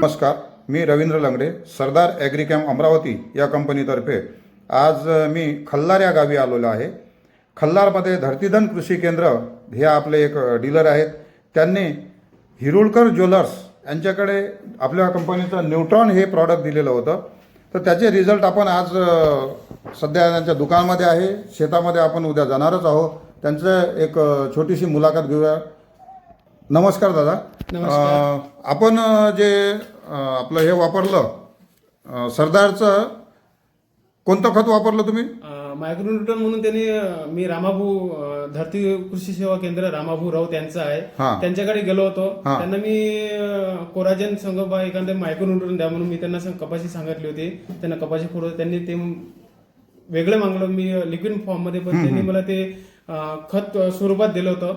नमस्कार मी रवींद्र लंगडे सरदार ॲग्रिकॅम अमरावती या कंपनीतर्फे. आज मी खल्लार या गावी आलेलो आहे. खल्लारमध्ये धरतीधन कृषी केंद्र हे आपले एक डीलर आहेत. त्यांनी हिरुळकर ज्वेलर्स यांच्याकडे आपल्या कंपनीचं न्यूट्रॉन हे प्रॉडक्ट दिलेलं होतं. तर त्याचे रिझल्ट आपण आज सध्या त्यांच्या दुकानामध्ये आहे. शेतामध्ये आपण उद्या जाणारच आहोत. त्यांचं एक छोटीशी मुलाखत घेऊया. नमस्कार दादा. अ, आपण अ, जे अ, आपलं हे वापरलं अ, सरदारचं कोणतं खत वापरलं तुम्ही? मायक्रोन्यूटन म्हणून त्यांनी अं, मी रामाभू अं, धरती कृषी सेवा केंद्र रामाभू राऊत यांचं आहे. त्यांच्याकडे गेलो होतो. त्यांना मी अं, कोराजेन संगोबा एखादं मायक्रोन्यूटन द्या म्हणून मी त्यांना सांग- कपाशी सांगितली होती. त्यांना कपाशी फोडो त्यांनी ते वेगळं मागलं मी लिक्विड फॉर्ममध्ये पण त्यांनी मला ते खत स्वरूपात दिलं होतं.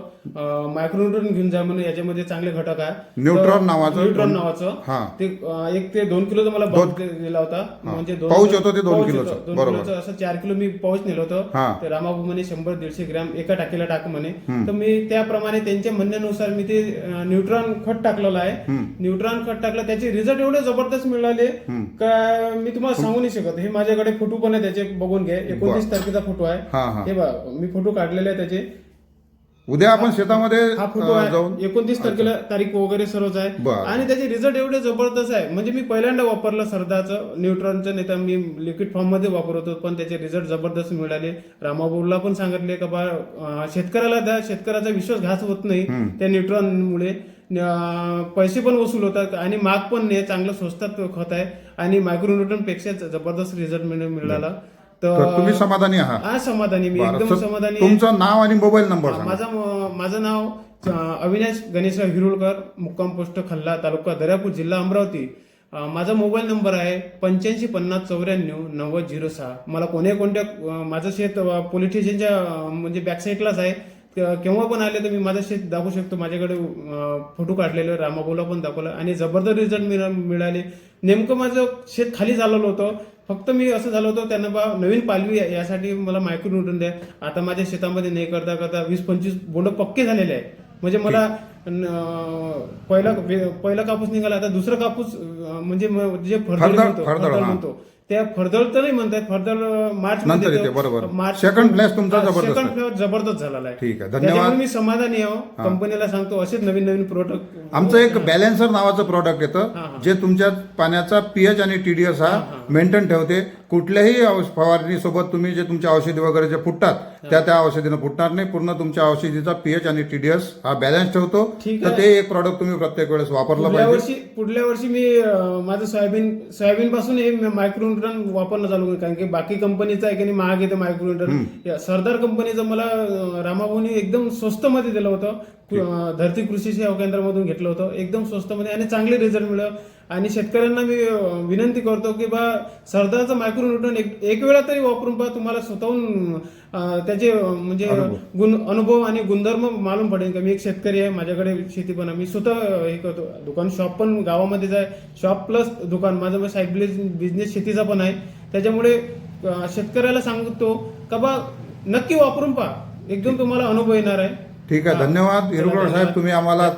मायक्रोन्यूटन घेऊन जा म्हणून याच्यामध्ये चांगले घटक आहे. न्यूट्रॉन नावाचं न्यूट्रॉन नावाचं. हा. ते एक ते दोन किलोचा मला दिला होता. म्हणजे दोन पाऊच होतं ते दोन किलोचं. होतं. दोन. किलोचं असं चार किलो मी पाऊच नेलं होतं. तर रामाबू म्हणे शंभर दीडशे ग्रॅम एका टाकीला टाक म्हणे. तर मी त्याप्रमाणे त्यांच्या म्हणण्यानुसार मी ते न्यूट्रॉन खत टाकलेलं आहे. न्यूट्रॉन खत टाकलं त्याचे रिझल्ट एवढे जबरदस्त मिळाले. का मी तुम्हाला सांगू नाही शकत. हे माझ्याकडे फोटो पण आहे त्याचे बघून घ्या. एकोणतीस तारखेचा फोटो आहे. हा बघा मी फोटो काढलेले आहे त्याचे. उद्या आपण शेतामध्ये हा फोटो अ, आहे. जाऊन एकोणतीस तारखेला तारीख वगैरे सर्वच आहे. बरं. आणि त्याचे रिझल्ट एवढे जबरदस्त आहे. म्हणजे मी पहिल्यांदा वापरलं सरदाचं न्यूट्रॉनचं नाही तर मी लिक्विड फॉर्ममध्ये वापरत होतो पण त्याचे रिझल्ट जबरदस्त मिळाले. रामाबूरला पण सांगितले का बा अं, शेतकऱ्याला त्या शेतकऱ्याचा विश्वास घास होत नाही त्या न्यूट्रॉनमुळे. अं, पैसे पण वसूल होतात आणि माग पण नाही चांगलं स्वस्तात खत आहे. आणि मायक्रोन्यूट्रॉनपेक्षा जबरदस्त रिझल्ट मिळाला. तर तुम्ही समाधानी आहात. हा समाधानी. मी बरं. एकदम तर समाधानी आहे. तुमचं नाव आणि मोबाईल नंबर सांगा. माझं माझं नाव अं, अविनाश गणेशराव हिरुळकर मुक्काम पोस्ट खल्ला तालुका दर्यापूर जिल्हा अमरावती. अं, माझा मोबाईल नंबर आहे पंच्याऐंशी पन्नास चौऱ्याण्णव नव्वद झिरो सहा. मला कोण्या कोणत्या अं, माझं शेत अं, पोलीस स्टेशनच्या अं, म्हणजे बॅकसाईडलाच आहे. के- केव्हा पण आले तर मी माझं शेत दाखवू शकतो. माझ्याकडे अं, फोटो काढलेले रामाबोला पण दाखवला. आणि जबरदस्त रिझल्ट मिळाले. नेमकं माझं शेत खाली झालेलं होतं. फक्त मी असं झालं होतं त्यांना बा नवीन पालवी आहे, यासाठी मला मायक्रो न्यूटन द्या. आता माझ्या शेतामध्ये नाही करता करता वीस पंचवीस बोंड पक्के झालेले आहे म्हणजे मला पहिला पहिला कापूस निघाला आता दुसरा कापूस म्हणजे जे फरदळ- म्हणतो. हा. त्या फरदळ तर नाही म्हणतात फरदळ मार्च नंतर येते, बरोबर. मार्च Second place तुमचा जबरदस्त सेकंड आहे. फ्लेवर जबरदस्त झालेला आहे. ठीक आहे, धन्यवाद. त्याच्यामुळे मी समाधानी आहो कंपनीला सांगतो असेच नवीन नवीन प्रोडक्ट आमचं एक बॅलेन्सर नावाचं प्रॉडक्ट येतं जे तुमच्या पाण्याचा पीएच आणि टीडीएस हा मेंटेन ठेवते. कुठल्याही औष- फवारणीसोबत तुम्ही जे तुमच्या औषधी वगैरे जे फुटतात त्या त्या औषधीनं फुटणार नाही. पूर्ण तुमच्या औषधीचा पीएच आणि टीडीएस हा बॅलन्स ठेवतो. ठीक तर ते एक प्रॉडक्ट तुम्ही प्रत्येक वेळेस वापरलं पुढल्या पाहिजे. वर्षी पुढल्या वर्षी मी अं, माझं सोयाबीन सोयाबीन पासून हे मायक्रोन्यूट्रन वापरणं चालू करेन कारण की बाकी कंपनीचं आहे की नाही महाग येतं मायक्रोन्यूट्रन सरदार कंपनीचं मला रामाभाऊनी एकदम स्वस्त मध्ये दिलं होतं. धरती कृषी सेवा केंद्रामधून घेतलं होतं. एकदम स्वस्त मध्ये. आणि चांगले रिझल्ट मिळालं. आणि शेतकऱ्यांना मी विनंती करतो की बा सरदारचं मायक्रोन्यूट्रन एक एक वेळा तरी वापरून पहा तुम्हाला स्वतःहून त्याचे म्हणजे गुण अनुभव आणि गुणधर्म मालूम पडेल का? मी एक शेतकरी आहे माझ्याकडे शेती पण आहे. मी स्वतः हे करतो. दुकान शॉप पण गावामध्येच आहे शॉप प्लस दुकान. माझं साईड बिझनेस शेतीचा पण आहे. त्याच्यामुळे शेतकऱ्याला सांगतो का बा नक्की वापरून पहा. एकदम तुम्हाला अनुभव येणार आहे. ठीक आहे. धन्यवाद. हिरुगड साहेब तुम्ही आम्हाला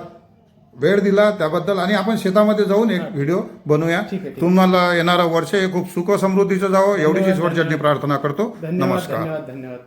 वेळ दिला त्याबद्दल आणि आपण शेतामध्ये जाऊन एक व्हिडिओ बनवूया. तुम्हाला येणारं वर्ष हे खूप सुख समृद्धीचं जावं. एवढीच चटणी प्रार्थना करतो. नमस्कार. धन्यवाद धन्यवाद.